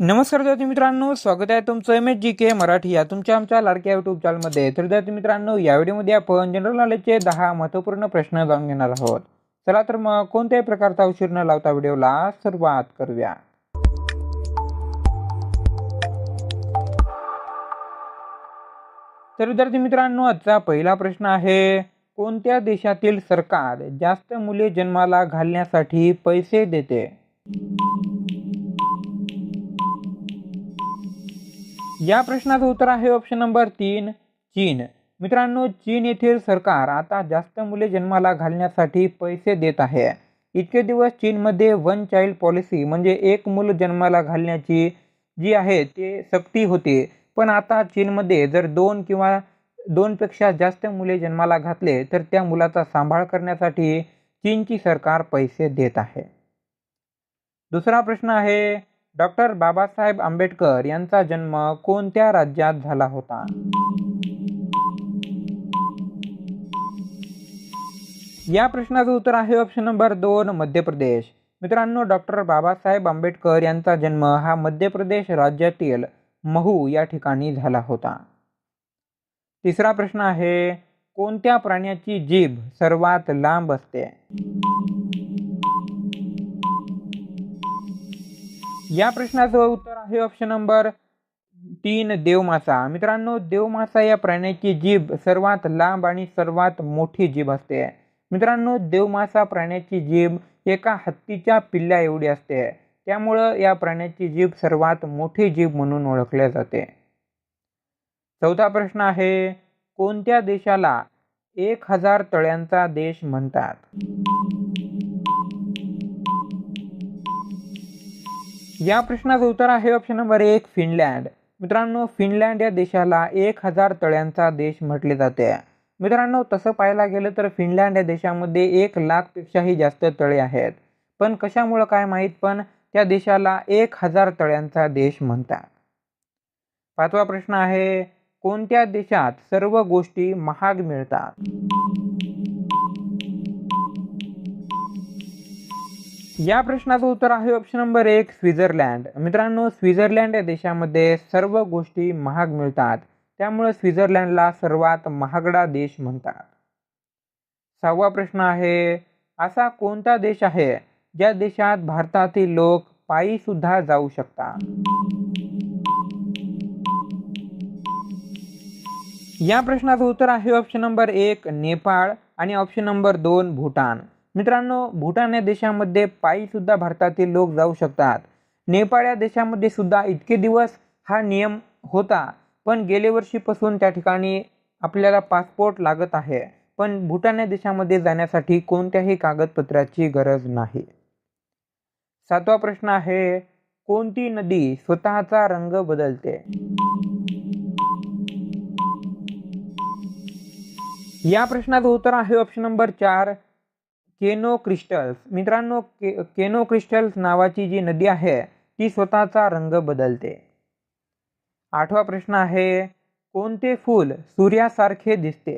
नमस्कार विद्यार्थी मित्रांनो स्वागत आहे तुमचं M H G K Marathi या तुमच्या आमच्या लाडक्या युट्यूब चॅनलमध्ये तर विद्यार्थी मित्रांनो या व्हिडिओमध्ये आपण जनरल नॉलेजचे दहा महत्त्वपूर्ण प्रश्न जाणून घेणार आहोत. चला तर मग कोणत्याही प्रकारचा उशीर न लावता व्हिडिओला सुरुवात करूया. तर विद्यार्थी मित्रांनो आजचा पहिला प्रश्न आहे कोणत्या देशातील सरकार जास्त मुले जन्माला घालण्यासाठी पैसे देते? या प्रश्नाचं उत्तर आहे ऑप्शन नंबर तीन चीन. मित्रांनो चीन येथील सरकार आता जास्त मुले जन्माला घालण्यासाठी पैसे देत आहे. इतके दिवस चीनमध्ये वन चाइल्ड पॉलिसी म्हणजे एक मूल जन्माला घालण्याची जी आहे ते सक्ती होती. पण आता चीनमध्ये जर दोन किंवा दोनपेक्षा जास्त मुले जन्माला घातले तर त्या मुलाचा सांभाळ करण्यासाठी चीनची सरकार पैसे देत आहे. दुसरा प्रश्न आहे डॉक्टर बाबासाहेब आंबेडकर यांचा जन्म कोणत्या राज्यात झाला होता? या प्रश्नाचं उत्तर आहे ऑप्शन नंबर दोन मध्य प्रदेश. मित्रांनो डॉक्टर बाबासाहेब आंबेडकर यांचा जन्म हा मध्य प्रदेश राज्यातील महू या ठिकाणी झाला होता. तिसरा प्रश्न आहे कोणत्या प्राण्याची जीभ सर्वात लांब असते? या प्रश्नाचं उत्तर आहे ऑप्शन नंबर तीन देवमासा. मित्रांनो देवमासा या प्राण्याची जीभ सर्वात लांब आणि सर्वात मोठी जीभ असते. मित्रांनो देवमासा प्राण्याची जीभ एका हत्तीच्या पिल्ल्या एवढी असते. त्यामुळं या प्राण्याची जीभ सर्वात मोठी जीभ म्हणून ओळखल्या जाते. चौथा प्रश्न आहे कोणत्या देशाला एक हजार तळ्यांचा देश म्हणतात? या प्रश्नाचं उत्तर आहे ऑप्शन नंबर एक फिनलँड मित्रांनो फिनलँड या देशाला एक हजार तळ्यांचा देश म्हटले जाते. मित्रांनो तसं पाहायला गेलं तर फिनलँड या देशामध्ये एक लाखपेक्षाही जास्त तळे आहेत. पण कशामुळं काय माहीत? पण त्या देशाला एक हजार तळ्यांचा देश म्हणतात. पाचवा प्रश्न आहे कोणत्या देशात सर्व गोष्टी महाग मिळतात? या प्रश्नाचं उत्तर आहे ऑप्शन नंबर एक स्वित्झर्लंड मित्रांनो स्वित्झर्लंड या देशामध्ये सर्व गोष्टी महाग मिळतात. त्यामुळे स्वित्झर्लंडला सर्वात महागडा देश म्हणतात. सहावा प्रश्न आहे असा कोणता देश आहे ज्या देशात भारतातील लोक पायी सुद्धा जाऊ शकतात? या प्रश्नाचं उत्तर आहे ऑप्शन नंबर एक नेपाळ आणि ऑप्शन नंबर दोन भूटान. मित्रांनो भूटान या देशामध्ये पायी सुद्धा भारतातील लोक जाऊ शकतात. नेपाळ या देशामध्ये सुद्धा इतके दिवस हा नियम होता पण गेल्या वर्षीपासून त्या ठिकाणी आपल्याला पासपोर्ट लागत आहे. पण भूटान या देशामध्ये जाण्यासाठी कोणत्याही कागदपत्राची गरज नाही. सातवा प्रश्न आहे कोणती नदी स्वतःचा रंग बदलते? या प्रश्नाचं उत्तर आहे ऑप्शन नंबर चार. केनो क्रिस्टल्स मित्रांनो के केनो क्रिस्टल्स नावाची जी नदी आहे ती स्वतःचा रंग बदलते. आठवा प्रश्न आहे कोणते फूल सूर्यासारखे दिसते?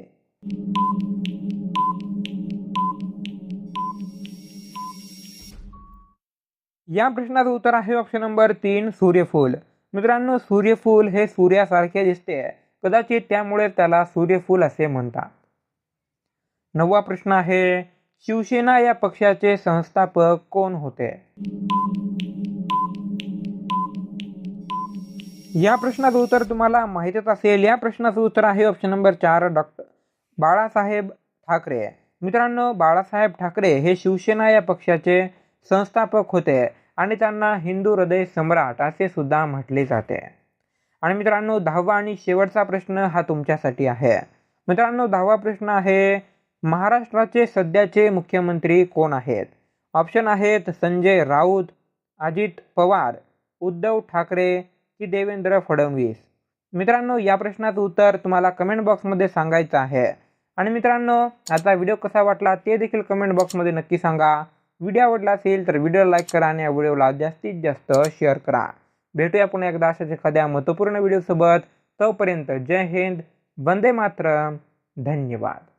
या प्रश्नाचं उत्तर आहे ऑप्शन नंबर तीन सूर्यफूल. मित्रांनो सूर्यफूल हे सूर्यासारखे दिसते. कदाचित त्यामुळे त्याला सूर्यफूल असे म्हणतात. नववा प्रश्न आहे शिवसेना या पक्षाचे संस्थापक कोण होते? या प्रश्नाचं उत्तर तुम्हाला माहितच असेल. या प्रश्नाचं उत्तर आहे ऑप्शन नंबर चार डॉक्टर बाळासाहेब ठाकरे. मित्रांनो बाळासाहेब ठाकरे हे शिवसेना या पक्षाचे संस्थापक होते आणि त्यांना हिंदू हृदय सम्राट असे सुद्धा म्हटले जाते. आणि मित्रांनो दहावा आणि शेवटचा प्रश्न हा तुमच्यासाठी आहे. मित्रांनो दहावा प्रश्न आहे महाराष्ट्राचे सध्याचे मुख्यमंत्री कोण आहेत? ऑप्शन आहेत संजय राऊत अजित पवार उद्धव ठाकरे की देवेंद्र फडणवीस. मित्रांनो या प्रश्नाचं उत्तर तुम्हाला कमेंट बॉक्समध्ये सांगायचं आहे. आणि मित्रांनो आता व्हिडिओ कसा वाटला ते देखील कमेंट बॉक्समध्ये नक्की सांगा. व्हिडिओ आवडला असेल तर व्हिडिओ लाईक करा आणि या व्हिडिओला जास्तीत जास्त शेअर करा. भेटूया पुन्हा एकदा अशाच एखाद्या महत्त्वपूर्ण व्हिडिओसोबत तोपर्यंत जय हिंद वंदे मातरम. धन्यवाद.